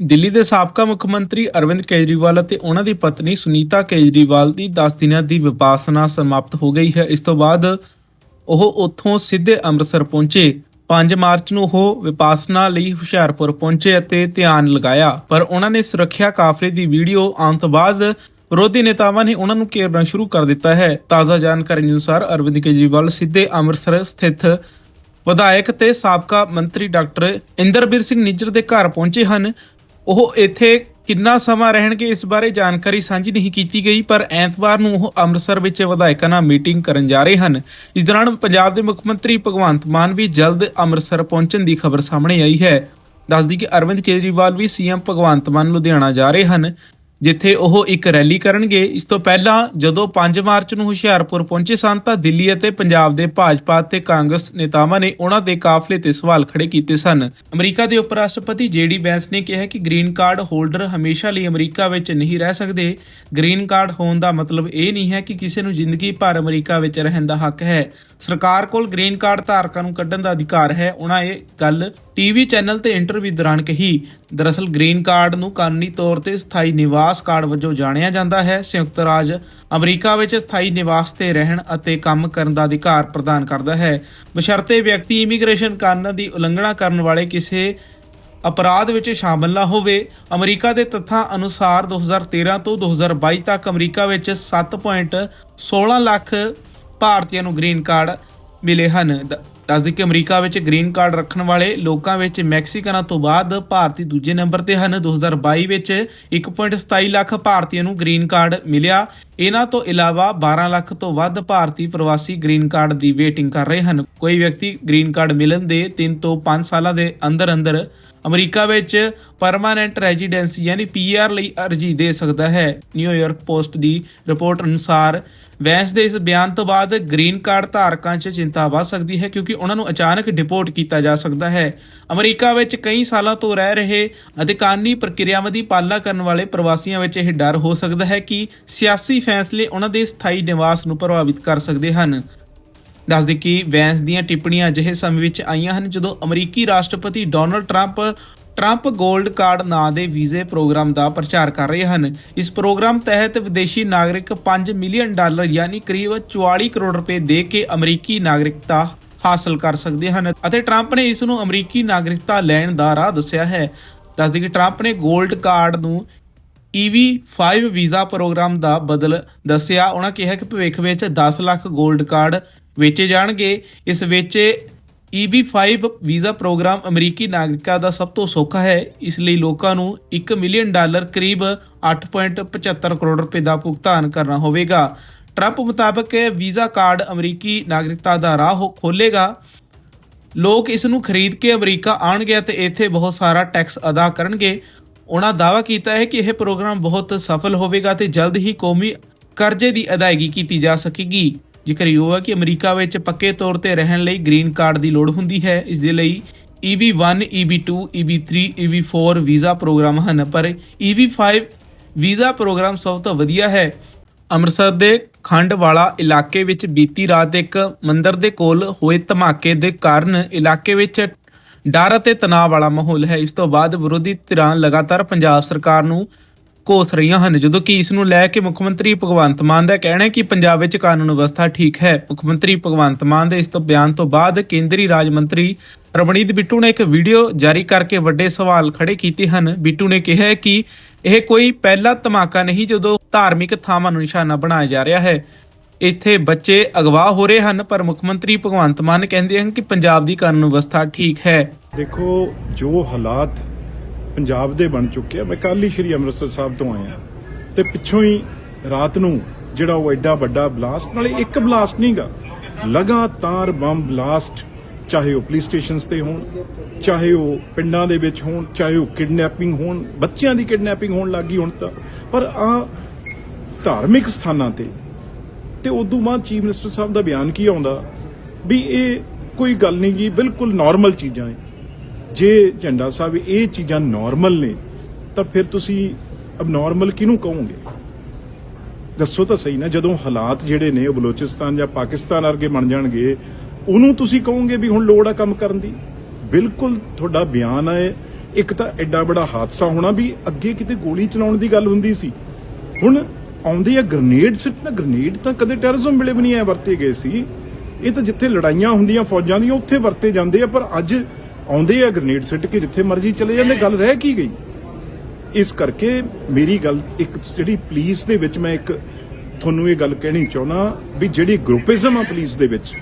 ਦਿੱਲੀ ਦੇ ਸਾਬਕਾ ਮੁੱਖ ਮੰਤਰੀ ਅਰਵਿੰਦ ਕੇਜਰੀਵਾਲ ਅਤੇ ਉਹਨਾਂ ਦੀ ਪਤਨੀ ਸੁਨੀਤਾ ਕੇਜਰੀਵਾਲ ਦੀ 10 ਦਿਨਾਂ ਦੀ ਵਿਪਾਸਨਾ ਸਮਾਪਤ ਹੋ ਗਈ ਹੈ। ਇਸ ਤੋਂ ਬਾਅਦ ਉਹ ਉੱਥੋਂ ਸਿੱਧੇ ਅੰਮ੍ਰਿਤਸਰ ਪਹੁੰਚੇ। 5 ਮਾਰਚ ਨੂੰ ਉਹ ਵਿਪਾਸਨਾ ਲਈ ਹੁਸ਼ਿਆਰਪੁਰ ਪਹੁੰਚੇ ਅਤੇ ਧਿਆਨ ਲਗਾਇਆ। ਪਰ ਉਹਨਾਂ ਨੇ ਸੁਰੱਖਿਆ ਕਾਫਲੇ ਦੀ ਵੀਡੀਓ ਆਉਣ ਤੋਂ ਬਾਅਦ ਵਿਰੋਧੀ ਨੇਤਾਵਾਂ ਨੇ ਉਹਨਾਂ ਨੂੰ ਘੇਰਨਾ ਸ਼ੁਰੂ ਕਰ ਦਿੱਤਾ ਹੈ। ਤਾਜ਼ਾ ਜਾਣਕਾਰੀ ਅਨੁਸਾਰ ਅਰਵਿੰਦ ਕੇਜਰੀਵਾਲ ਸਿੱਧੇ ਅੰਮ੍ਰਿਤਸਰ ਸਥਿਤ ਵਿਧਾਇਕ ਤੇ ਸਾਬਕਾ ਮੰਤਰੀ ਡਾਕਟਰ ਇੰਦਰਬੀਰ ਸਿੰਘ ਨਿੱਜਰ ਦੇ ਘਰ ਪਹੁੰਚੇ ਹਨ। ਉਹ ਇੱਥੇ ਕਿੰਨਾ ਸਮਾਂ ਰਹਿਣਗੇ, ਇਸ ਬਾਰੇ ਜਾਣਕਾਰੀ ਸਾਂਝੀ ਨਹੀਂ ਕੀਤੀ ਗਈ, ਪਰ ਐਤਵਾਰ ਨੂੰ ਉਹ ਅੰਮ੍ਰਿਤਸਰ ਵਿੱਚ ਵਿਧਾਇਕਾਂ ਨਾਲ ਮੀਟਿੰਗ ਕਰਨ ਜਾ ਰਹੇ ਹਨ। ਇਸ ਦੌਰਾਨ ਪੰਜਾਬ ਦੇ ਮੁੱਖ ਮੰਤਰੀ ਭਗਵੰਤ ਮਾਨ ਵੀ ਜਲਦ ਅੰਮ੍ਰਿਤਸਰ ਪਹੁੰਚਣ ਦੀ ਖਬਰ ਸਾਹਮਣੇ ਆਈ ਹੈ। ਦੱਸਦੀ ਕਿ ਅਰਵਿੰਦ ਕੇਜਰੀਵਾਲ ਵੀ ਸੀਐਮ ਭਗਵੰਤ ਮਾਨ ਲੁਧਿਆਣਾ ਜਾ ਰਹੇ ਹਨ। ਜਿੱਥੇ ਉਹ ਇੱਕ ਰੈਲੀ ਕਰਨਗੇ। ਇਸ ਤੋਂ ਪਹਿਲਾਂ ਜਦੋਂ 5 ਮਾਰਚ ਨੂੰ ਹੁਸ਼ਿਆਰਪੁਰ ਪਹੁੰਚੇ ਸਨ ਤਾਂ ਦਿੱਲੀ ਅਤੇ ਪੰਜਾਬ ਦੇ ਭਾਜਪਾ ਤੇ ਕਾਂਗਰਸ ਨੇਤਾਵਾਂ ਨੇ ਉਹਨਾਂ ਦੇ ਕਾਫਲੇ ਤੇ ਸਵਾਲ ਖੜੇ ਕੀਤੇ ਸਨ। ਅਮਰੀਕਾ ਦੇ ਉਪ ਰਾਸ਼ਟਰਪਤੀ ਜੇਡੀ ਬੈਂਸ ਨੇ ਕਿਹਾ ਕਿ ਗ੍ਰੀਨ ਕਾਰਡ ਹੋਲਡਰ ਹਮੇਸ਼ਾ ਲਈ ਅਮਰੀਕਾ ਵਿੱਚ ਨਹੀਂ ਰਹਿ ਸਕਦੇ। ਗ੍ਰੀਨ ਕਾਰਡ ਹੋਣ ਦਾ ਮਤਲਬ ਇਹ ਨਹੀਂ ਹੈ ਕਿ ਕਿਸੇ ਨੂੰ ਜ਼ਿੰਦਗੀ ਭਰ ਅਮਰੀਕਾ ਵਿੱਚ ਰਹਿਣ ਦਾ ਹੱਕ ਹੈ। ਸਰਕਾਰ ਕੋਲ ਗ੍ਰੀਨ ਕਾਰਡ ਧਾਰਕਾਂ ਨੂੰ ਕੱਢਣ ਦਾ ਅਧਿਕਾਰ ਹੈ। ਉਹਨਾਂ ਇਹ ਗੱਲ ਟੀਵੀ ਚੈਨਲ ਤੇ ਇੰਟਰਵਿਊ ਦੌਰਾਨ ਕਹੀ, ਦਰਅਸਲ ਗ੍ਰੀਨ ਕਾਰਡ ਨੂੰ ਕਾਨੂੰਨੀ ਤੌਰ ਤੇ ਸਥਾਈ ਨਿਵਾਸ ਕਾਰਡ ਵਜੋਂ ਜਾਣਿਆ ਜਾਂਦਾ ਹੈ। ਸੰਯੁਕਤ ਰਾਜ ਅਮਰੀਕਾ ਵਿੱਚ ਸਥਾਈ ਨਿਵਾਸ ਤੇ ਰਹਿਣ ਅਤੇ ਕੰਮ ਕਰਨ ਦਾ ਅਧਿਕਾਰ ਪ੍ਰਦਾਨ ਕਰਦਾ ਹੈ। ਬਸ਼ਰਤੇ ਵਿਅਕਤੀ ਇਮੀਗ੍ਰੇਸ਼ਨ ਕਾਨੂੰਨਾਂ ਦੀ ਉਲੰਘਣਾ ਕਰਨ ਵਾਲੇ ਕਿਸੇ ਅਪਰਾਧ ਵਿੱਚ ਸ਼ਾਮਲ ਨਾ ਹੋਵੇ। ਅਮਰੀਕਾ ਦੇ ਤੱਥਾਂ ਅਨੁਸਾਰ 2013 ਤੋਂ 2022 ਤੱਕ ਅਮਰੀਕਾ ਵਿੱਚ 7.16 ਲੱਖ ਭਾਰਤੀਆਂ ਨੂੰ ਗ੍ਰੀਨ ਕਾਰਡ ਮਿਲੇ ਹਨ। ਦੱਸਦੀ ਕਿ ਅਮਰੀਕਾ ਵਿੱਚ ਗ੍ਰੀਨ ਕਾਰਡ ਰੱਖਣ ਵਾਲੇ ਲੋਕਾਂ ਵਿੱਚ ਮੈਕਸੀਕਨਾਂ ਤੋਂ ਬਾਅਦ ਭਾਰਤੀ ਦੂਜੇ ਨੰਬਰ ਤੇ ਹਨ। 2022 ਵਿੱਚ 1.27 ਲੱਖ ਭਾਰਤੀਆਂ ਨੂੰ ਗ੍ਰੀਨ ਕਾਰਡ ਮਿਲਿਆ। ਇਹਨਾਂ ਤੋਂ ਇਲਾਵਾ 12 ਲੱਖ ਤੋਂ ਵੱਧ ਭਾਰਤੀ ਪ੍ਰਵਾਸੀ ਗ੍ਰੀਨ ਕਾਰਡ ਦੀ ਵੇਟਿੰਗ ਕਰ ਰਹੇ ਹਨ। ਕੋਈ ਵਿਅਕਤੀ ਗ੍ਰੀਨ ਕਾਰਡ ਮਿਲਣ ਦੇ 3 ਤੋਂ 5 ਸਾਲਾਂ ਦੇ ਅੰਦਰ ਅੰਦਰ ਅਮਰੀਕਾ ਵਿੱਚ ਪਰਮਾਨੈਂਟ ਰੈਜ਼ੀਡੈਂਸੀ ਯਾਨੀ ਪੀਆਰ ਲਈ ਅਰਜ਼ੀ ਦੇ ਸਕਦਾ ਹੈ। ਨਿਊਯਾਰਕ ਪੋਸਟ ਦੀ ਰਿਪੋਰਟ ਅਨੁਸਾਰ ਵੈਂਸ ਦੇ ਇਸ ਬਿਆਨ ਤੋਂ ਬਾਅਦ ਗ੍ਰੀਨ ਕਾਰਡ ਧਾਰਕਾਂ 'ਚ ਚਿੰਤਾ ਵੱਧ ਸਕਦੀ ਹੈ ਕਿਉਂਕਿ ਉਹਨਾਂ ਨੂੰ ਅਚਾਨਕ ਡਿਪੋਰਟ ਕੀਤਾ ਜਾ ਸਕਦਾ ਹੈ। ਅਮਰੀਕਾ ਵਿੱਚ ਕਈ ਸਾਲਾਂ ਤੋਂ ਰਹਿ ਰਹੇ ਅਤੇ ਕਾਨੂੰਨੀ ਪ੍ਰਕਿਰਿਆਵਾਂ ਦੀ ਪਾਲਣਾ ਕਰਨ ਵਾਲੇ ਪ੍ਰਵਾਸੀਆਂ ਵਿੱਚ ਇਹ ਡਰ ਹੋ ਸਕਦਾ ਹੈ ਕਿ ਸਿਆਸੀ ਫੈਸਲੇ ਉਹਨਾਂ ਦੇ ਸਥਾਈ ਨਿਵਾਸ ਨੂੰ ਪ੍ਰਭਾਵਿਤ ਕਰ ਸਕਦੇ ਹਨ। ਦੱਸਦੇ ਕਿ ਵੈਂਸ ਦੀਆਂ ਟਿੱਪਣੀਆਂ ਅਜਿਹੇ ਸਮੇਂ ਵਿੱਚ ਆਈਆਂ ਹਨ ਜਦੋਂ ਅਮਰੀਕੀ ਰਾਸ਼ਟਰਪਤੀ Donald Trump Trump gold card ਨਾਂ ਦੇ ਵੀਜ਼ੇ ਪ੍ਰੋਗਰਾਮ ਦਾ ਪ੍ਰਚਾਰ ਕਰ ਰਹੇ ਹਨ। ਇਸ ਪ੍ਰੋਗਰਾਮ ਤਹਿਤ ਵਿਦੇਸ਼ੀ ਨਾਗਰਿਕ 5 ਮਿਲੀਅਨ ਡਾਲਰ ਯਾਨੀ ਕਰੀਬ 44 ਕਰੋੜ ਰੁਪਏ ਦੇ ਕੇ ਅਮਰੀਕੀ ਨਾਗਰਿਕਤਾ ਹਾਸਲ ਕਰ ਸਕਦੇ ਹਨ ਅਤੇ ਟਰੰਪ ਨੇ ਇਸ ਨੂੰ ਅਮਰੀਕੀ ਨਾਗਰਿਕਤਾ ਲੈਣ ਦਾ ਰਾਹ ਦੱਸਿਆ ਹੈ। ਦੱਸਦੇ ਕਿ ਟਰੰਪ ਨੇ ਗੋਲਡ ਕਾਰਡ ਨੂੰ EV5 ਵੀਜ਼ਾ ਪ੍ਰੋਗਰਾਮ ਦਾ ਬਦਲ ਦੱਸਿਆ। ਉਹਨਾਂ ਕਿਹਾ ਕਿ ਭਵਿੱਖ ਵਿੱਚ 10 ਲੱਖ ਗੋਲਡ ਕਾਰਡ ਵੇਚੇ ਜਾਣਗੇ। ਇਸ ਵਿੱਚ EB5 ਵੀਜ਼ਾ ਪ੍ਰੋਗਰਾਮ ਅਮਰੀਕੀ ਨਾਗਰਿਕਾਂ ਦਾ ਸਭ ਤੋਂ ਸੌਖਾ ਹੈ। ਇਸ ਲਈ ਲੋਕਾਂ ਨੂੰ 1 ਮਿਲੀਅਨ ਡਾਲਰ ਕਰੀਬ 8.75 ਕਰੋੜ ਰੁਪਏ ਦਾ ਭੁਗਤਾਨ ਕਰਨਾ ਹੋਵੇਗਾ। ਟਰੰਪ ਮੁਤਾਬਕ ਵੀਜ਼ਾ ਕਾਰਡ ਅਮਰੀਕੀ ਨਾਗਰਿਕਤਾ ਦਾ ਰਾਹ ਹੋ- ਖੋਲ੍ਹੇਗਾ। ਲੋਕ ਇਸ ਨੂੰ ਖਰੀਦ ਕੇ ਅਮਰੀਕਾ ਆਉਣਗੇ ਅਤੇ ਇੱਥੇ ਬਹੁਤ ਸਾਰਾ ਟੈਕਸ ਅਦਾ ਕਰਨਗੇ। ਉਹਨਾਂ ਦਾਅਵਾ ਕੀਤਾ ਹੈ ਕਿ ਇਹ ਪ੍ਰੋਗਰਾਮ ਬਹੁਤ ਸਫਲ ਹੋਵੇਗਾ ਤੇ ਜਲਦ ਹੀ ਕੌਮੀ ਕਰਜ਼ੇ ਦੀ ਅਦਾਇਗੀ ਕੀਤੀ ਜਾ ਸਕੇਗੀ। ਜ਼ਿਕਰਯੋਗ ਹੈ ਕਿ ਅਮਰੀਕਾ ਵਿੱਚ ਪੱਕੇ ਤੌਰ ਤੇ ਰਹਿਣ ਲਈ ਗ੍ਰੀਨ ਕਾਰਡ ਦੀ ਲੋੜ ਹੁੰਦੀ ਹੈ ਇਸ ਦੇ ਲਈ E EB1, EB2, EB3, EB4 visa programme ਹਨ ਪਰ EB5 ਵੀਜ਼ਾ ਪ੍ਰੋਗਰਾਮ ਸਭ ਤੋਂ ਵਧੀਆ ਹੈ। ਅੰਮ੍ਰਿਤਸਰ ਦੇ ਖੰਡ ਵਾਲਾ ਇਲਾਕੇ ਵਿੱਚ ਬੀਤੀ ਰਾਤ ਇੱਕ ਮੰਦਰ ਦੇ ਕੋਲ ਹੋਏ ਧਮਾਕੇ ਦੇ ਕਾਰਨ ਇਲਾਕੇ ਵਿੱਚ ਡਰ ਅਤੇ ਤਣਾਅ ਵਾਲਾ ਮਾਹੌਲ ਹੈ। ਇਸ ਤੋਂ ਬਾਅਦ ਵਿਰੋਧੀ ਧਿਰਾਂ ਲਗਾਤਾਰ ਪੰਜਾਬ ਸਰਕਾਰ ਨੂੰ ਕੋਸ ਰਹੀਆਂ ਹਨ। ਜਦੋਂ ਕਿ ਇਸ ਨੂੰ ਲੈ ਕੇ ਮੁੱਖ ਮੰਤਰੀ ਭਗਵੰਤ ਮਾਨ ਦਾ ਕਹਿਣਾ ਹੈ ਕਿ ਪੰਜਾਬ ਵਿੱਚ ਕਾਨੂੰਨ ਵਿਵਸਥਾ ਠੀਕ ਹੈ। ਮੁੱਖ ਮੰਤਰੀ ਭਗਵੰਤ ਮਾਨ ਦੇ ਇਸ ਤੋਂ ਬਿਆਨ ਤੋਂ ਬਾਅਦ ਕੇਂਦਰੀ ਰਾਜ ਮੰਤਰੀ ਰਮਣੀਤ ਬਿੱਟੂ ਨੇ ਇੱਕ ਵੀਡੀਓ ਜਾਰੀ ਕਰਕੇ ਵੱਡੇ ਸਵਾਲ ਖੜੇ ਕੀਤੇ ਹਨ। ਬਿੱਟੂ ਨੇ ਕਿਹਾ ਕਿ ਇਹ ਕੋਈ ਪਹਿਲਾ ਧਮਾਕਾ ਨਹੀਂ ਜਦੋਂ ਧਾਰਮਿਕ ਥਾਵਾਂ ਨੂੰ ਨਿਸ਼ਾਨਾ ਬਣਾਇਆ ਜਾ ਰਿਹਾ ਹੈ। ਇੱਥੇ ਬੱਚੇ ਅਗਵਾ ਹੋ ਰਹੇ ਹਨ, ਪਰ ਮੁੱਖ ਮੰਤਰੀ ਭਗਵੰਤ ਮਾਨ ਕਹਿੰਦੇ ਹਨ ਕਿ ਪੰਜਾਬ ਦੀ ਕਾਨੂੰਨ ਵਿਵਸਥਾ ਠੀਕ ਹੈ। ਦੇਖੋ, ਜੋ ਹਾਲਾਤ ਪੰਜਾਬ ਦੇ ਬਣ ਚੁੱਕੇ ਆ ਮੈਂ ਕੱਲ੍ਹ ਹੀ ਸ਼੍ਰੀ ਅੰਮ੍ਰਿਤਸਰ ਸਾਹਿਬ ਤੋਂ ਆਇਆ। ਤੇ ਪਿੱਛੋਂ ਹੀ ਰਾਤ ਨੂੰ ਜਿਹੜਾ ਉਹ ਐਡਾ ਵੱਡਾ ਬਲਾਸਟ, ਨਾਲੇ ਇੱਕ ਬਲਾਸਟ ਨਹੀਂਗਾ ਲਗਾਤਾਰ ਬੰਬ ਬਲਾਸਟ, ਚਾਹੇ ਉਹ ਪੁਲਿਸ ਸਟੇਸ਼ਨਸ ਤੇ ਹੋਣ, ਚਾਹੇ ਉਹ ਪਿੰਡਾਂ ਦੇ ਵਿੱਚ ਹੋਣ, ਚਾਹੇ ਉਹ ਕਿਡਨੈਪਿੰਗ ਹੋਣ, ਬੱਚਿਆਂ ਦੀ ਕਿਡਨੈਪਿੰਗ ਹੋਣ ਲੱਗੀ ਹੁਣ ਤਾਂ। ਪਰ ਆ ਧਾਰਮਿਕ ਸਥਾਨਾਂ ਤੇ ਤੇ ਉਦੋਂ ਬਾਅਦ ਚੀਫ ਮਿਨਿਸਟਰ ਸਾਹਿਬ ਦਾ ਬਿਆਨ ਕੀ ਆਉਂਦਾ? ਵੀ ਇਹ ਕੋਈ ਗੱਲ ਨਹੀਂ ਜੀ ਬਿਲਕੁਲ ਨਾਰਮਲ ਚੀਜ਼ਾਂ ਹੈ ਜੇ ਝੰਡਾ ਸਾਹਿਬ ਇਹ ਚੀਜ਼ਾਂ ਨਾਰਮਲ ਨੇ, ਤਾਂ ਫਿਰ ਤੁਸੀਂ ਅਬਨੋਰਮਲ ਕਿਹਨੂੰ ਕਹੋਗੇ? ਦੱਸੋ ਤਾਂ ਸਹੀ ਨਾ, ਜਦੋਂ ਹਾਲਾਤ ਜਿਹੜੇ ਨੇ, ਉਹ ਬਲੋਚਿਸਤਾਨ ਜਾਂ ਪਾਕਿਸਤਾਨ ਵਰਗੇ ਬਣ ਜਾਣਗੇ, ਉਹਨੂੰ ਤੁਸੀਂ ਕਹੋਗੇ ਵੀ ਹੁਣ ਲੋੜ ਆ ਕੰਮ ਕਰਨ ਦੀ? ਬਿਲਕੁਲ ਤੁਹਾਡਾ ਬਿਆਨ ਹੈ, ਇੱਕ ਤਾਂ ਐਡਾ ਬੜਾ ਹਾਦਸਾ ਹੋਣਾ ਵੀ ਅੱਗੇ ਕਿਤੇ ਗੋਲੀ ਚਲਾਉਣ ਦੀ ਗੱਲ ਹੁੰਦੀ ਸੀ। ਹੁਣ ਆਉਂਦੇ ਆ ਗ੍ਰਨੇਡ ਸਿੱਟਣਾ ਗ੍ਰਨੇਡ ਤਾਂ ਕਦੇ ਟੈਰਰਿਜ਼ਮ ਵੇਲੇ ਵੀ ਨਹੀਂ ਐ ਵਰਤੇ ਗਏ ਸੀ। ਇਹ ਤਾਂ ਜਿੱਥੇ ਲੜਾਈਆਂ ਹੁੰਦੀਆਂ ਫੌਜਾਂ ਦੀਆਂ, ਉੱਥੇ ਵਰਤੇ ਜਾਂਦੇ ਆ, ਪਰ ਅੱਜ ਆਉਂਦੇ ਆ ਗ੍ਰਨੇਡ ਸਿੱਟ ਕੇ ਜਿੱਥੇ ਮਰਜ਼ੀ ਚਲੇ ਜਾਂਦੇ, ਗੱਲ ਰਹਿ ਕੀ ਗਈ? ਇਸ ਕਰਕੇ ਮੇਰੀ ਗੱਲ, ਇੱਕ ਜਿਹੜੀ ਪੁਲਿਸ ਦੇ ਵਿੱਚ ਮੈਂ ਇੱਕ ਤੁਹਾਨੂੰ ਇਹ ਗੱਲ ਕਹਿਣੀ ਚਾਹੁੰਦਾ ਵੀ ਜਿਹੜੀ ਗਰੁੱਪਿਜ਼ਮ ਆ ਪੁਲਿਸ ਦੇ ਵਿੱਚ,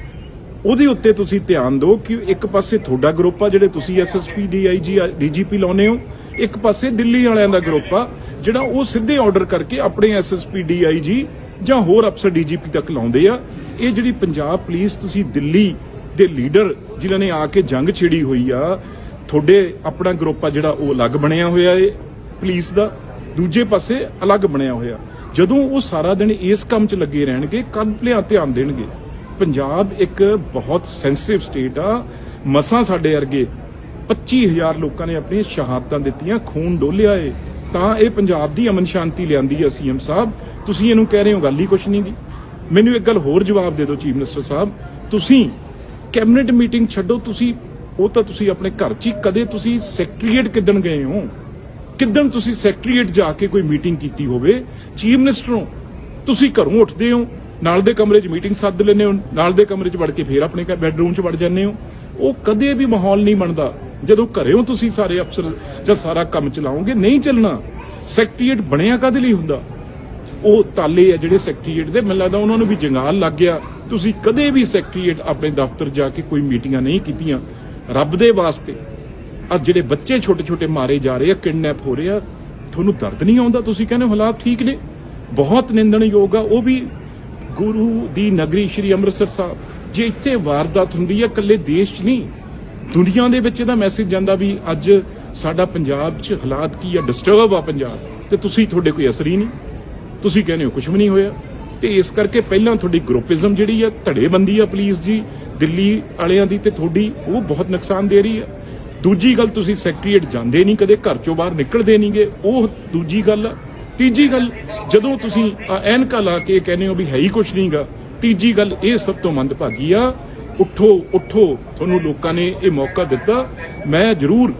ਉਹਦੇ ਉੱਤੇ ਤੁਸੀਂ ਧਿਆਨ ਦਿਓ ਕਿ ਇੱਕ ਪਾਸੇ ਤੁਹਾਡਾ ਗਰੁੱਪ ਆ ਜਿਹੜੇ ਤੁਸੀਂ ਐਸਐਸਪੀ ਡੀਆਈਜੀ ਡੀਜੀਪੀ ਲਾਉਨੇ ਹੋ, ਇੱਕ ਪਾਸੇ ਦਿੱਲੀ ਵਾਲਿਆਂ ਦਾ ਗਰੁੱਪ ਆ ਜਿਹੜਾ ਉਹ ਸਿੱਧੇ ਆਰਡਰ ਕਰਕੇ ਆਪਣੇ ਐਸਐਸਪੀ ਡੀਆਈਜੀ ਜਾਂ ਹੋਰ ਅਫਸਰ ਡੀਜੀਪੀ ਤੱਕ ਲਾਉਂਦੇ ਆ। ਇਹ ਜਿਹੜੀ ਪੰਜਾਬ ਪੁਲਿਸ ਤੁਸੀਂ ਦਿੱਲੀ ਦੇ ਲੀਡਰ ਜਿਨ੍ਹਾਂ ਨੇ ਆ ਕੇ ਜੰਗ ਛੇੜੀ ਹੋਈ ਆ, ਤੁਹਾਡੇ ਆਪਣਾ ਗਰੁੱਪ ਆ ਜਿਹੜਾ ਉਹ ਅਲੱਗ ਬਣਿਆ ਹੋਇਆ ਏ ਪੁਲਿਸ ਦਾ। ਦੂਜੇ ਪਾਸੇ ਅਲੱਗ ਬਣਿਆ ਹੋਇਆ। ਜਦੋਂ ਉਹ ਸਾਰਾ ਦਿਨ ਇਸ ਕੰਮ 'ਚ ਲੱਗੇ ਰਹਿਣਗੇ ਕਦ ਲਿਆ ਧਿਆਨ ਦੇਣਗੇ। ਪੰਜਾਬ ਇੱਕ ਬਹੁਤ ਸੈਂਸਿਟਿਵ ਸਟੇਟ ਆ। ਮਸਾਂ ਸਾਡੇ ਵਰਗੇ 25000 ਲੋਕਾਂ ਨੇ ਆਪਣੀਆਂ ਸ਼ਹਾਦਤਾਂ ਦਿੱਤੀਆਂ, ਖੂਨ ਡੋਲਿਆ ਏ। ਤਾਂ ਇਹ ਪੰਜਾਬ ਦੀ ਅਮਨ ਸ਼ਾਂਤੀ ਲਿਆਂਦੀ ਆ ਸੀਐਮ ਸਾਹਿਬ। ਤੁਸੀਂ ਇਹਨੂੰ ਕਹਿ ਰਹੇ ਹੋ, ਗੱਲ ਹੀ ਕੁਛ ਨਹੀਂ ਦੀ ਮੈਨੂੰ ਇੱਕ ਗੱਲ ਹੋਰ ਜਵਾਬ ਦੇ ਦਿਓ, ਚੀਫ ਮਿਨਿਸਟਰ ਸਾਹਿਬ। ਤੁਸੀਂ ਕੈਬਨਿਟ ਮੀਟਿੰਗ ਛੱਡੋ ਤੁਸੀਂ, ਉਹ ਤਾਂ ਤੁਸੀਂ ਆਪਣੇ ਘਰ 'ਚ ਹੀ। ਕਦੇ ਤੁਸੀਂ ਸੈਕਟਰੀਏਟ ਕਿੱਦਣ ਗਏ ਹੋ? ਕਿੱਦਣ ਤੁਸੀਂ ਸੈਕਟਰੀਏਟ ਜਾ ਕੇ ਕੋਈ ਮੀਟਿੰਗ ਕੀਤੀ ਹੋਵੇ? ਚੀਫ ਮਿਨਿਸਟਰੋਂ ਤੁਸੀਂ ਘਰੋਂ ਉੱਠਦੇ ਹੋ, ਨਾਲ ਦੇ ਕਮਰੇ 'ਚ ਮੀਟਿੰਗ ਸੱਦ ਲੈਂਦੇ ਹੋ, ਨਾਲ ਦੇ ਕਮਰੇ 'ਚ ਵੜ ਕੇ ਫੇਰ ਆਪਣੇ ਬੈੱਡਰੂਮ 'ਚ ਵੜ ਜਾਂਦੇ ਹੋ। ਉਹ ਕਦੇ ਵੀ ਮਾਹੌਲ ਨਹੀਂ ਬਣਦਾ ਜਦੋਂ ਘਰੇ ਤੁਸੀਂ ਸਾਰੇ ਅਫਸਰ ਜਾਂ ਸਾਰਾ ਕੰਮ ਚਲਾਓਗੇ, ਨਹੀਂ ਚੱਲਣਾ। ਸੈਕਟਰੀਏਟ ਬਣਿਆ ਕਦੇ ਲਈ ਹੁੰਦਾ? ਉਹ ਤਾਲੇ ਆ ਜਿਹੜੇ ਸੈਕਟਰੀਏਟ ਦੇ, ਮੈਨੂੰ ਲੱਗਦਾ ਉਹਨਾਂ ਨੂੰ ਵੀ ਜੰਗਾਲ ਲੱਗ ਗਿਆ। ਤੁਸੀਂ ਕਦੇ ਵੀ ਸੈਕਟਰੀਏਟ ਆਪਣੇ ਦਫ਼ਤਰ ਜਾ ਕੇ ਕੋਈ ਮੀਟਿੰਗਾਂ ਨਹੀਂ ਕੀਤੀਆਂ। ਰੱਬ ਦੇ ਵਾਸਤੇ ਆ ਜਿਹੜੇ ਬੱਚੇ ਛੋਟੇ ਛੋਟੇ ਮਾਰੇ ਜਾ ਰਹੇ ਆ, ਕਿਡਨੈਪ ਹੋ ਰਹੇ ਆ, ਤੁਹਾਨੂੰ ਦਰਦ ਨਹੀਂ ਆਉਂਦਾ? ਤੁਸੀਂ ਕਹਿੰਦੇ ਹੋ, ਹਾਲਾਤ ਠੀਕ ਨੇ। ਬਹੁਤ ਨਿੰਦਣਯੋਗ ਆ। ਉਹ ਵੀ ਗੁਰੂ ਦੀ ਨਗਰੀ ਸ਼੍ਰੀ ਅੰਮ੍ਰਿਤਸਰ ਸਾਹਿਬ। ਜੇ ਇੱਥੇ ਵਾਰਦਾਤ ਹੁੰਦੀ ਹੈ ਇਕੱਲੇ ਦੇਸ਼ 'ਚ ਨਹੀਂ, ਦੁਨੀਆ ਦੇ ਵਿੱਚ ਇਹਦਾ ਮੈਸੇਜ ਜਾਂਦਾ ਵੀ ਅੱਜ ਸਾਡਾ ਪੰਜਾਬ 'ਚ ਹਾਲਾਤ ਕੀ ਆ ਡਿਸਟਰਬ ਆ ਪੰਜਾਬ। ਤੇ ਤੁਸੀਂ ਤੁਹਾਡੇ ਕੋਈ ਅਸਰ ਹੀ ਨਹੀਂ। ਤੁਸੀਂ ਕਹਿੰਦੇ ਹੋ ਕੁਝ ਵੀ ਨਹੀਂ ਹੋਇਆ। ਤੇ ਇਸ ਕਰਕੇ ਪਹਿਲਾਂ ਤੁਹਾਡੀ ਗਰੁੱਪਿਜ਼ਮ ਜਿਹੜੀ ਆ, ਧੜੇਬੰਦੀ ਆ ਪੁਲਿਸ ਜੀ ਦਿੱਲੀ ਵਾਲਿਆਂ ਦੀ ਤੇ ਤੁਹਾਡੀ, ਉਹ ਬਹੁਤ ਨੁਕਸਾਨ ਦੇ ਰਹੀ ਆ। ਦੂਜੀ ਗੱਲ, ਤੁਸੀਂ ਸੈਕਟਰੀਏਟ ਜਾਂਦੇ ਨਹੀਂ ਕਦੇ, ਘਰ ਚੋਂ ਬਾਹਰ ਨਿਕਲਦੇ ਨਹੀਂਗੇ ਉਹ ਦੂਜੀ ਗੱਲ ਆ। ਤੀਜੀ ਗੱਲ, ਜਦੋਂ ਤੁਸੀਂ ਆਹ ਐਨਕਾਂ ਲਾ ਕੇ ਕਹਿੰਦੇ ਹੋ ਵੀ ਹੈ ਹੀ ਕੁਝ ਨਹੀਂਗਾ ਤੀਜੀ ਗੱਲ, ਇਹ ਸਭ ਤੋਂ ਮੰਦਭਾਗੀ ਆ। ਉੱਠੋ ਉੱਠੋ, ਤੁਹਾਨੂੰ ਲੋਕਾਂ ਨੇ ਇਹ ਮੌਕਾ ਦਿੱਤਾ। ਮੈਂ ਜ਼ਰੂਰ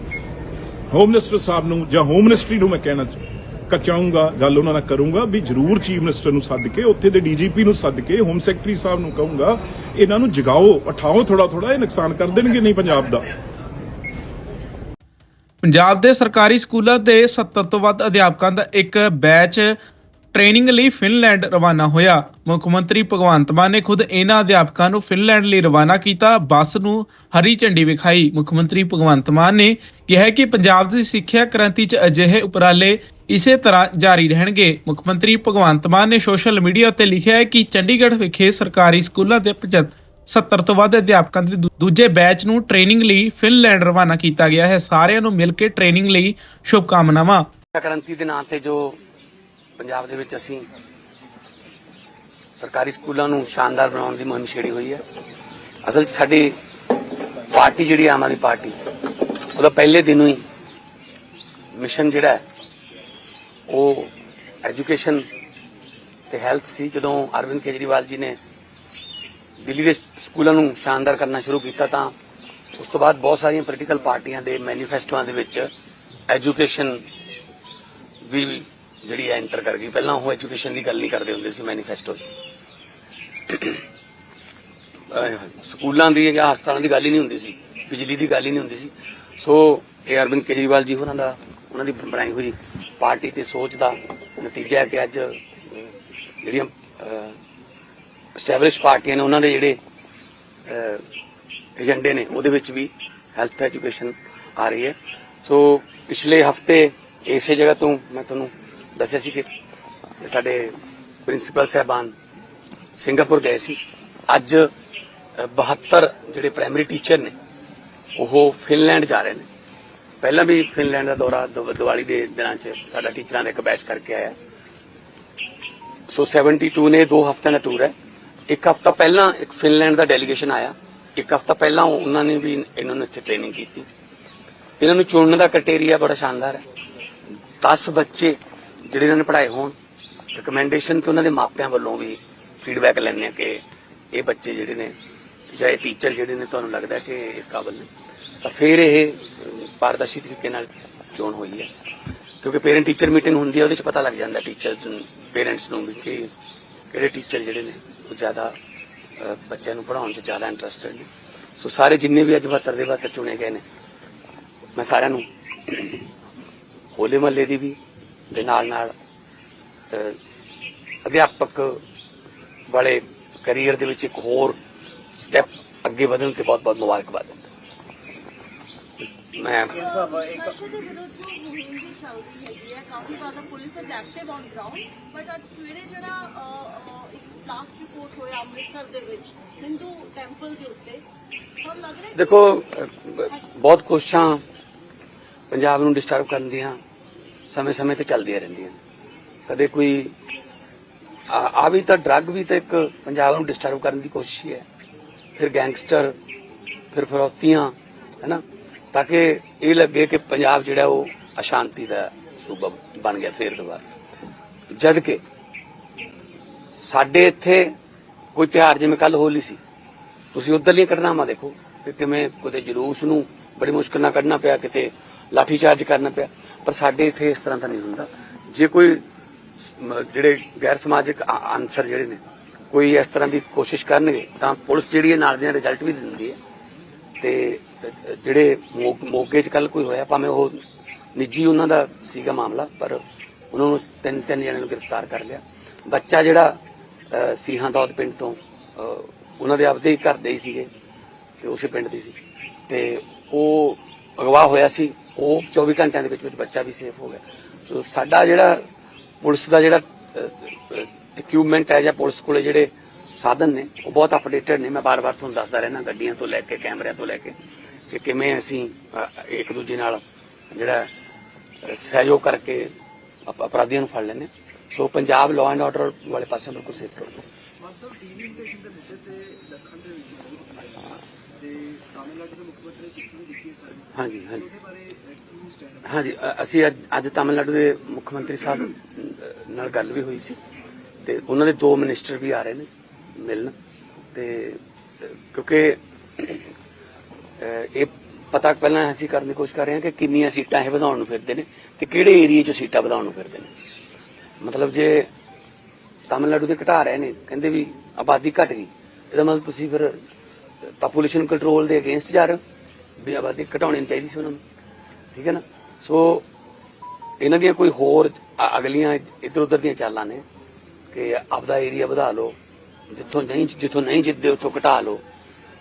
ਹੋਮ ਮਿਨਿਸਟਰ ਸਾਹਿਬ ਨੂੰ ਜਾਂ ਹੋਮ ਮਿਨਿਸਟਰੀ ਨੂੰ ਮੈਂ ਕਹਿਣਾ ਕਚਾਉਂਗਾ, ਗੱਲ ਉਹਨਾਂ ਨਾਲ ਕਰੂੰਗਾ, ਵੀ ਜ਼ਰੂਰ ਚੀਫ ਮਿਨਿਸਟਰ ਨੂੰ ਸੱਦ ਕੇ, ਉੱਥੇ ਦੇ ਡੀਜੀਪੀ ਨੂੰ ਸੱਦ ਕੇ ਹੋਮ ਸੈਕਟਰੀ ਸਾਹਿਬ ਨੂੰ ਕਹੂੰਗਾ, ਇਹਨਾਂ ਨੂੰ ਜਗਾਓ, ਉਠਾਓ ਥੋੜਾ ਥੋੜਾ ਇਹ ਨੁਕਸਾਨ ਕਰ ਦੇਣਗੇ ਨਹੀਂ ਪੰਜਾਬ ਦਾ। ਪੰਜਾਬ ਦੇ ਸਰਕਾਰੀ ਸਕੂਲਾਂ ਦੇ 70 ਤੋਂ ਵੱਧ ਅਧਿਆਪਕਾਂ ਦਾ ਇੱਕ ਬੈਚ ਟ੍ਰੇਨਿੰਗ ਲਈ ਫਿਨਲੈਂਡ ਰਵਾਨਾ ਹੋਇਆ। ਮੁੱਖ ਮੰਤਰੀ ਭਗਵੰਤ ਮਾਨ ਨੇ ਖੁਦ ਇਹਨਾਂ ਅਧਿਆਪਕਾਂ ਨੂੰ ਫਿਨਲੈਂਡ ਲਈ ਰਵਾਨਾ ਕੀਤਾ। ਬੱਸ ਨੂੰ ਹਰੀ ਝੰਡੀ ਵਿਖਾਈ। ਮੁੱਖ ਮੰਤਰੀ ਭਗਵੰਤ ਮਾਨ ਨੇ ਕਿਹਾ ਕਿ ਪੰਜਾਬ ਦੀ ਸਿੱਖਿਆ ਕ੍ਰਾਂਤੀ 'ਚ ਅਜਿਹੇ ਉਪਰਾਲੇ ਇਸੇ ਤਰ੍ਹਾਂ ਜਾਰੀ ਰਹਿਣਗੇ। ਮੁੱਖ ਮੰਤਰੀ ਭਗਵੰਤ ਮਾਨ ਨੇ ਸੋਸ਼ਲ ਮੀਡੀਆ ਤੇ ਲਿਖਿਆ ਹੈ ਕਿ ਚੰਡੀਗੜ੍ਹ ਵਿਖੇ ਸਰਕਾਰੀ ਸਕੂਲਾਂ ਦੇ 75 70 ਤੋਂ ਵੱਧ ਅਧਿਆਪਕਾਂ ਦੇ, ਦੂਜੇ ਬੈਚ ਨੂੰ ਟ੍ਰੇਨਿੰਗ ਲਈ ਫਿਨਲੈਂਡ ਰਵਾਨਾ ਕੀਤਾ ਗਿਆ ਹੈ। ਸਾਰਿਆਂ ਨੂੰ ਮਿਲ ਕੇ ਟ੍ਰੇਨਿੰਗ ਲਈ ਸ਼ੁਭਕਾਮਨਾਵਾਂ। ਕ੍ਰਾਂਤੀ ਦੇ ਨਾਂ ਤੇ ਜੋ ਪੰਜਾਬ ਦੇ ਵਿੱਚ ਅਸੀਂ ਸਰਕਾਰੀ ਸਕੂਲਾਂ ਨੂੰ ਸ਼ਾਨਦਾਰ ਬਣਾਉਣ ਦੀ ਮੁਹਿੰਮ ਛੇੜੀ ਹੋਈ ਹੈ। ਅਸਲ 'ਚ ਸਾਡੀ ਪਾਰਟੀ ਜਿਹੜੀ ਆਮ ਆਦਮੀ ਪਾਰਟੀ, ਉਹਦਾ ਪਹਿਲੇ ਦਿਨੋਂ ਹੀ ਮਿਸ਼ਨ ਜਿਹੜਾ ਉਹ ਐਜੂਕੇਸ਼ਨ ਤੇ ਹੈਲਥ ਸੀ। ਜਦੋਂ ਅਰਵਿੰਦ ਕੇਜਰੀਵਾਲ ਜੀ ਨੇ ਦਿੱਲੀ ਦੇ ਸਕੂਲਾਂ ਨੂੰ ਸ਼ਾਨਦਾਰ ਕਰਨਾ ਸ਼ੁਰੂ ਕੀਤਾ ਤਾਂ ਉਸ ਤੋਂ ਬਾਅਦ ਬਹੁਤ ਸਾਰੀਆਂ ਪੋਲੀਟੀਕਲ ਪਾਰਟੀਆਂ ਦੇ ਮੈਨੀਫੈਸਟੋਆਂ ਦੇ ਵਿੱਚ ਐਜੂਕੇਸ਼ਨ ਵੀ ਜਿਹੜੀ ਐਂਟਰ ਕਰ ਗਈ, ਪਹਿਲਾਂ ਉਹ ਐਜੂਕੇਸ਼ਨ ਦੀ ਗੱਲ ਨਹੀਂ ਕਰਦੇ ਹੁੰਦੇ ਸੀ ਮੈਨੀਫੈਸਟੋ 'ਚ ਸਕੂਲਾਂ ਦੀ ਜਾਂ ਹਸਪਤਾਲਾਂ ਦੀ ਗੱਲ ਹੀ ਨਹੀਂ ਹੁੰਦੀ ਸੀ, ਬਿਜਲੀ ਦੀ ਗੱਲ ਹੀ ਨਹੀਂ ਹੁੰਦੀ ਸੀ। ਸੋ ਇਹ ਅਰਵਿੰਦ ਕੇਜਰੀਵਾਲ ਜੀ ਹੋਰਾਂ ਦਾ, ਉਹਨਾਂ ਦੀ ਬਣਾਈ ਹੋਈ ਪਾਰਟੀ ਤੇ ਸੋਚ ਦਾ ਨਤੀਜਾ ਹੈ ਕਿ ਅੱਜ ਜਿਹੜੀਆਂ ਐਸਟੈਬਲਿਸ਼ ਪਾਰਟੀਆਂ ਨੇ ਉਹਨਾਂ ਦੇ ਜਿਹੜੇ ਏਜੰਡੇ ਨੇ, ਉਹਦੇ ਵਿੱਚ ਵੀ ਹੈਲਥ ਐਜੂਕੇਸ਼ਨ ਆ ਰਹੀ ਹੈ। ਸੋ, ਪਿਛਲੇ ਹਫ਼ਤੇ ਇਸੇ ਜਗ੍ਹਾ ਤੋਂ ਮੈਂ ਤੁਹਾਨੂੰ ਦੱਸਿਆ ਸੀ ਕਿ ਸਾਡੇ ਪ੍ਰਿੰਸੀਪਲ ਸਾਹਿਬਾਨ ਸਿੰਗਾਪੁਰ ਗਏ ਸੀ। ਅੱਜ ਅ, 72 ਜਿਹੜੇ ਪ੍ਰਾਇਮਰੀ ਟੀਚਰ ਨੇ ਉਹ ਫਿਨਲੈਂਡ ਜਾ ਰਹੇ ਨੇ। ਪਹਿਲਾਂ ਵੀ ਫਿਨਲੈਂਡ ਦਾ ਦੌਰਾ ਦੀਵਾਲੀ ਦੇ ਦਿਨਾਂ 'ਚ ਸਾਡਾ ਟੀਚਰਾਂ ਦਾ ਇੱਕ ਬੈਚ ਕਰਕੇ ਆਇਆ। ਸੋ 72 ਨੇ 2 ਹਫ਼ਤਿਆਂ ਦਾ ਟੂਰ ਹੈ। ਇੱਕ ਹਫ਼ਤਾ ਪਹਿਲਾਂ ਇੱਕ ਫਿਨਲੈਂਡ ਦਾ ਡੈਲੀਗੇਸ਼ਨ ਆਇਆ। ਇੱਕ ਹਫ਼ਤਾ ਪਹਿਲਾਂ ਉਹਨਾਂ ਨੇ ਵੀ ਇਹਨਾਂ ਨੂੰ ਇੱਥੇ ਟ੍ਰੇਨਿੰਗ ਕੀਤੀ। ਇਹਨਾਂ ਨੂੰ ਚੁਣਨ ਦਾ ਕ੍ਰਾਈਟੇਰੀਆ ਬੜਾ ਸ਼ਾਨਦਾਰ ਹੈ। 10 ਬੱਚੇ ਜਿਹੜੇ ਇਹਨਾਂ ਨੇ ਪੜ੍ਹਾਏ ਹੋਣ ਰეკਮੈਂਡੇਸ਼ਨ ਤੇ ਉਹਨਾਂ ਦੇ ਮਾਪਿਆਂ ਵੱਲੋਂ ਵੀ ਫੀਡਬੈਕ ਲੈਣੇ ਆ ਕਿ ਇਹ ਬੱਚੇ ਜਿਹੜੇ ਨੇ ਜਾਂ ਇਹ ਟੀਚਰ ਜਿਹੜੇ ਨੇ ਤੁਹਾਨੂੰ ਲੱਗਦਾ ਕਿ ਇਸ ਕਾਬਲ ਨੇ। ਤਾਂ ਫਿਰ ਇਹ ਪਾਰਦਰਸ਼ੀ ਤਰੀਕੇ ਨਾਲ ਚੋਣ ਹੋਈ ਹੈ। ਕਿਉਂਕਿ ਪੇਰੈਂਟ ਟੀਚਰ ਮੀਟਿੰਗ ਹੁੰਦੀ ਹੈ, ਉਹਦੇ ਚ ਪਤਾ ਲੱਗ ਜਾਂਦਾ ਟੀਚਰ ਪੇਰੈਂਟਸ ਨੂੰ ਵੀ ਕਿ ਕਿਹੜੇ ਟੀਚਰ ਜਿਹੜੇ ਨੇ ਉਹ ਜ਼ਿਆਦਾ ਬੱਚਿਆਂ ਨੂੰ ਪੜ੍ਹਾਉਣ 'ਚ ਜ਼ਿਆਦਾ ਇੰਟਰਸਟਡ ਨੇ। ਸੋ ਸਾਰੇ ਜਿੰਨੇ ਵੀ ਅੱਜ 72 ਦੇ 72 ਚੁਣੇ ਗਏ ਨੇ, ਮੈਂ ਸਾਰਿਆਂ ਨੂੰ ਹੋਲੇ ਮਹੱਲੇ ਦੀ ਵੀ ਦੇ ਨਾਲ ਨਾਲ ਅਧਿਆਪਕ ਵਾਲੇ ਕੈਰੀਅਰ ਦੇ ਵਿੱਚ ਇੱਕ ਹੋਰ ਸਟੈਪ ਅੱਗੇ ਵਧਣ ਤੇ ਬਹੁਤ ਬਹੁਤ ਮੁਬਾਰਕਬਾਦ ਦਿੰਦਾ। ਮੈਂ ਨਸ਼ੇ ਦੇ ਵਿਰੁੱਧ ਜੋ ਮੁਹਿੰਮ ਵੀ ਚੱਲ ਰਹੀ ਹੈਗੀ ਹੈ ਕਾਫੀ ਜ਼ਿਆਦਾ ਪੁਲਿਸ ਅੱਜ ਐਕਟਿਵ ਔਨ ਗਰਾਊਂਡ ਬਟ ਅੱਜ ਸਵੇਰੇ ਜਿਹੜਾ ਅਹ, ਅਹ, ਇੱਕ ਬਲਾਸਟ ਰਿਪੋਰਟ ਹੋਇਆ ਅੰਮ੍ਰਿਤਸਰ ਦੇ ਵਿੱਚ ਹਿੰਦੂ ਟੈਂਪਲ ਦੇ ਉੱਤੇ ਤੁਹਾਨੂੰ ਲੱਗ ਰਿਹਾ ਦੇਖੋ ਬਹੁਤ ਕੋਸ਼ਿਸ਼ਾਂ ਪੰਜਾਬ ਨੂੰ ਡਿਸਟਰਬ ਕਰਨ ਦੀਆਂ। ਸਮੇਂ-ਸਮੇਂ ਤੇ ਚੱਲਦੀਆਂ ਰਹਿੰਦੀਆਂ ਨੇ। ਕਦੇ ਕੋਈ ਆ ਵੀ ਤਾਂ ਡਰੱਗ ਵੀ ਤਾਂ ਇੱਕ ਪੰਜਾਬ ਨੂੰ ਡਿਸਟਰਬ ਕਰਨ ਦੀ ਕੋਸ਼ਿਸ਼ ਹੀ ਹੈ। ਫਿਰ ਗੈਂਗਸਟਰ ਫਿਰ ਫਰੌਤੀਆਂ, ਹੈਨਾ? ਤਾਂ ਕਿ ਇਹ ਲੱਗੇ ਕਿ ਪੰਜਾਬ ਜਿਹੜਾ ਉਹ ਅਸ਼ਾਂਤੀ ਦਾ ਸੂਬਾ ਬਣ ਗਿਆ ਫੇਰ ਦੁਬਾਰਾ। ਜਦ ਕਿ ਸਾਡੇ ਇੱਥੇ ਕੋਈ ਤਿਉਹਾਰ, ਜਿਵੇਂ ਕੱਲ ਹੋਲੀ ਸੀ, ਤੁਸੀਂ ਉਧਰਲੀਆਂ ਘਟਨਾਵਾਂ ਦੇਖੋ ਕਿ ਕਿਵੇਂ ਕਿਤੇ ਜਲੂਸ ਨੂੰ ਬੜੀ ਮੁਸ਼ਕਲ ਨਾਲ ਕੱਢਣਾ ਪਿਆ, ਕਿਤੇ ਲਾਠੀ ਚਾਰਜ ਕਰਨਾ ਪਿਆ। ਪਰ ਸਾਡੇ ਇੱਥੇ ਇਸ ਤਰ੍ਹਾਂ ਦਾ ਨਹੀਂ ਹੁੰਦਾ। ਜੇ ਕੋਈ ਜਿਹੜੇ ਗੈਰ ਸਮਾਜਿਕ ਅ- ਅਨਸਰ ਜਿਹੜੇ ਨੇ, ਕੋਈ ਇਸ ਤਰ੍ਹਾਂ ਦੀ ਕੋਸ਼ਿਸ਼ ਕਰਨਗੇ, ਤਾਂ ਪੁਲਿਸ ਜਿਹੜੀ ਹੈ ਨਾਲ ਦੀਆਂ ਰਿਜ਼ਲਟ ਵੀ ਦਿੰਦੀ ਹੈ। ਤੇ, ਜਿਹੜੇ ਮੋ- ਮੋਗੇ 'ਚ ਕੱਲ ਕੋਈ ਹੋਇਆ, ਭਾਵੇਂ ਉਹ ਨਿੱਜੀ ਉਹਨਾਂ ਦਾ ਸੀਗਾ ਮਾਮਲਾ, ਪਰ ਉਹਨਾਂ ਨੂੰ ਤਿੰਨ ਤਿੰਨ ਜਣਿਆਂ ਨੂੰ ਗ੍ਰਿਫਤਾਰ ਕਰ ਲਿਆ। ਬੱਚਾ ਜਿਹੜਾ ਸੀਹਾਂ ਦੌਦ ਪਿੰਡ ਤੋਂ ਉਹਨਾਂ ਦੇ ਆਪਦੇ ਹੀ ਘਰ ਦੇ ਹੀ ਸੀਗੇ, ਤੇ ਉਸੇ ਪਿੰਡ ਦੇ ਸੀ। ਤੇ ਉਹ ਅਗਵਾ ਹੋਇਆ ਸੀ, ਉਹ 24 ਘੰਟਿਆਂ ਦੇ ਵਿੱਚ ਵਿੱਚ ਬੱਚਾ ਵੀ ਸੇਫ ਹੋ ਗਿਆ। ਸੋ ਸਾਡਾ ਜਿਹੜਾ ਪੁਲਿਸ ਦਾ ਜਿਹੜਾ ਇਕਵਿਪਮੈਂਟ ਹੈ ਜਾਂ ਪੁਲਿਸ ਕੋਲੇ ਜਿਹੜੇ ਸਾਧਨ ਨੇ, ਉਹ ਬਹੁਤ ਅਪਡੇਟਡ ਨੇ। ਮੈਂ ਬਾਰ-ਬਾਰ ਤੁਹਾਨੂੰ ਦੱਸਦਾ ਰਹਿਣਾ ਗੱਡੀਆਂ ਤੋਂ ਲੈ ਕੇ, ਕੈਮਰਿਆਂ ਤੋਂ ਲੈ ਕੇ ਕਿ ਕਿਵੇਂ ਅਸੀਂ ਇੱਕ ਦੂਜੇ ਨਾਲ ਜਿਹੜਾ, ਸਹਿਯੋਗ ਕਰਕੇ ਅਪਰਾਧੀਆਂ ਨੂੰ ਫੜ ਲੈਂਦੇ so Punjab law and order ਵਾਲੇ ਪਾਸੇ ਬਿਲਕੁਲ ਸੇਫ ਕਰੋ। ਹਾਂਜੀ ਹਾਂਜੀ। ਹਾਂਜੀ ਅਸੀਂ ਅੱਜ ਤਾਮਿਲਨਾਡੂ ਦੇ ਮੁੱਖ ਮੰਤਰੀ ਸਾਹਿਬ ਨਾਲ ਗੱਲ ਵੀ ਹੋਈ ਸੀ ਤੇ ਉਹਨਾਂ ਦੇ ਦੋ ਮਿਨਿਸਟਰ ਵੀ ਆ ਰਹੇ ਨੇ ਮਿਲਣ ਤੇ ਕਿਉਂਕਿ ਇਹ ਪਤਾ ਪਹਿਲਾਂ ਅਸੀਂ ਕਰਨ ਦੀ ਕੋਸ਼ਿਸ਼ ਕਰ ਰਹੇ ਹਾਂ ਕਿ ਕਿੰਨੀਆਂ ਸੀਟਾਂ ਇਹ ਵਧਾਉਣ ਨੂੰ ਫਿਰਦੇ ਨੇ ਤੇ ਕਿਹੜੇ ਏਰੀਏ 'ਚ ਸੀਟਾਂ ਵਧਾਉਣ ਨੂੰ ਫਿਰਦੇ ਨੇ। ਮਤਲਬ ਜੇ ਤਾਮਿਲਨਾਡੂ ਦੇ ਘਟਾ ਰਹੇ ਨੇ ਕਹਿੰਦੇ ਵੀ ਆਬਾਦੀ ਘਟ ਗਈ ਇਹਦਾ ਮਤਲਬ ਤੁਸੀਂ ਫਿਰ ਪਾਪੂਲੇਸ਼ਨ ਕੰਟਰੋਲ ਦੇ ਅਗੇਂਸਟ ਜਾ ਰਹੇ ਹੋ। ਵੀ ਆਬਾਦੀ ਘਟਾਉਣੀ ਚਾਹੀਦੀ ਸੀ ਉਹਨਾਂ ਨੂੰ। ਠੀਕ ਹੈ ਨਾ? ਸੋ ਇਹਨਾਂ ਦੀਆਂ ਕੋਈ ਹੋਰ ਅਗਲੀਆਂ ਇੱਧਰ ਉਧਰ ਦੀਆਂ ਚਾਲਾਂ ਨੇ ਕਿ ਆਪਦਾ ਏਰੀਆ ਵਧਾ ਲਓ, ਜਿੱਥੋਂ ਨਹੀਂ ਜਿੱਥੋਂ ਨਹੀਂ ਜਿੱਤਦੇ ਉੱਥੋਂ ਘਟਾ ਲਓ।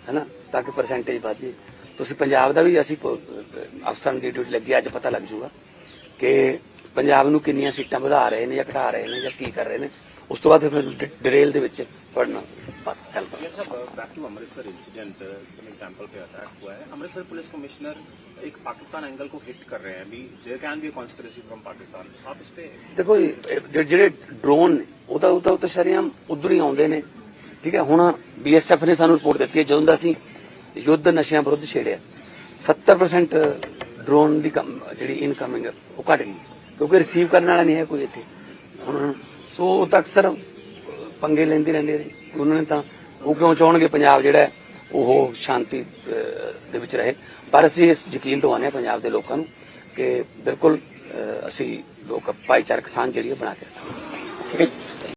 ਹੈਨਾ ਤਾਂ ਕਿ ਪਰਸੈਂਟੇਜ ਵਧ ਜੇ ਤੁਸੀਂ ਪੰਜਾਬ ਦਾ ਵੀ ਅਸੀਂ ਅਫਸਰਾਂ ਦੀ ਡਿਊਟੀ ਲੱਗੀ, ਅੱਜ ਪਤਾ ਲੱਗ ਜੂਗਾ ਕਿ ਪੰਜਾਬ ਨੂੰ ਕਿੰਨੀਆਂ ਸੀਟਾਂ ਵਧਾ ਰਹੇ ਨੇ ਜਾਂ ਘਟਾ ਰਹੇ ਨੇ ਜਾਂ ਕੀ ਕਰ ਰਹੇ ਨੇ। ਉਸ ਤੋਂ ਬਾਅਦ ਫਿਰ ਡ- ਡਿਟੇਲ ਦੇ ਵਿੱਚ ਪੜਨਾ ਹੈਲਪ ये सब बैक टू अमृतसर इंसिडेंट जमीन टेम्पल पे अटैक हुआ है अमृतसर पुलिस कमिश्नर एक पाकिस्तान एंगल को हिट कर रहे हैं अभी there can be conspiracy from Pakistan आप इस पे ਦੇਖੋ ਜੀ, ਇਹ ਜਿਹੜੇ- ਜਿਹੜੇ ਡਰੋਨ ਨੇ ਉਹ ਤਾਂ ਉਹ ਤਾਂ ਉਹ ਤਾਂ ਸ਼ਰੇਆਮ ਉਧਰ ਹੀ ਆਉਂਦੇ ਨੇ ਠੀਕ ਹੈ ਹੁਣ ਬੀਐਸਐਫ ਨੇ ਸਾਨੂੰ ਰਿਪੋਰਟ ਦਿੱਤੀ ਹੈ ਜਦੋਂ ਦਾ ਅਸੀਂ ਯੁੱਧ ਨਸ਼ਿਆਂ ਵਿਰੁੱਧ ਛੇੜਿਆ 70% ਡਰੋਨ ਦੀ ਕਮ- ਜਿਹੜੀ ਇਨਕਮਿੰਗ ਉਹ ਘਟ ਗਈ ਕਿਉਂਕਿ ਰਿਸੀਵ ਕਰਨ ਵਾਲਾ ਨਹੀਂ ਹੈ ਕੋਈ ਇੱਥੇ ਹੁਣ ਸੋ ਉਹ ਤਾਂ ਅਕਸਰ ਪੰਗੇ ਲੈਂਦੇ ਰਹਿੰਦੇ ਨੇ। ਉਹਨਾਂ ਨੇ ਤਾਂ ਉਹ ਕਿਉਂ ਚਾਹਣਗੇ ਪੰਜਾਬ ਜਿਹੜਾ ਉਹ ਸ਼ਾਂਤੀ ਦੇ ਵਿੱਚ ਰਹੇ। ਪਰ ਅਸੀਂ ਇਸ ਯਕੀਨ ਦਿਵਾਉਂਦੇ ਹਾਂ ਪੰਜਾਬ ਦੇ ਲੋਕਾਂ ਨੂੰ ਕਿ ਬਿਲਕੁਲ ਅਸੀਂ ਲੋਕ ਭਾਈਚਾਰਕ ਸਾਂਝ ਜਿਹੜੀ ਹੈ ਬਣਾ ਕੇ ਰੱਖਾਂਗੇ। ਠੀਕ ਹੈ।